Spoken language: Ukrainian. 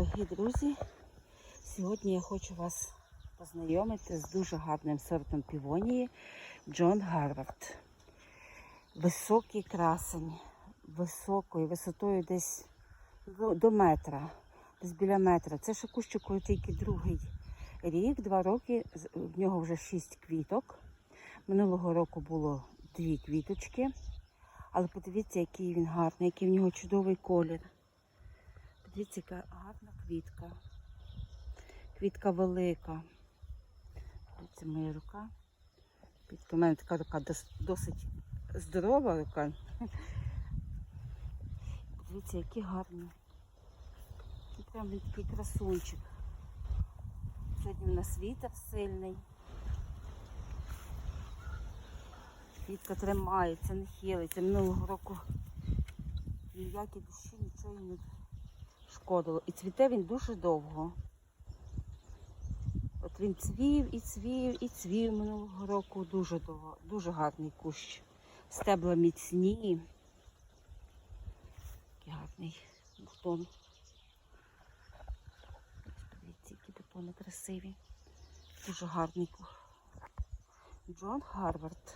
дорогі друзі! Сьогодні я хочу вас познайомити з дуже гарним сортом півонії Джон Гарвард. Високий красень, високою, висотою десь до, метра, десь біля метра. Це ще кущику тільки другий рік, два роки, в нього вже шість квіток. Минулого року було дві квіточки. Але подивіться, який він гарний, який в нього чудовий колір. Подивіться, яка гарна квітка. Квітка велика. Це моя рука. У мене така рука досить здорова рука. Подивіться, який гарний. І прям такий красунчик. Сьогодні у нас вітер сильний. Квітка тримається, не хилиться. Минулого року ніякі душі нічого не шкодило. І цвіте він дуже довго. От він цвів і цвів, і цвів минулого року. Дуже довго, дуже гарний кущ. Стебла міцні. Такий гарний бутон. Ось Подивіться, які бутони красиві. Дуже гарний. Джон Гарвард.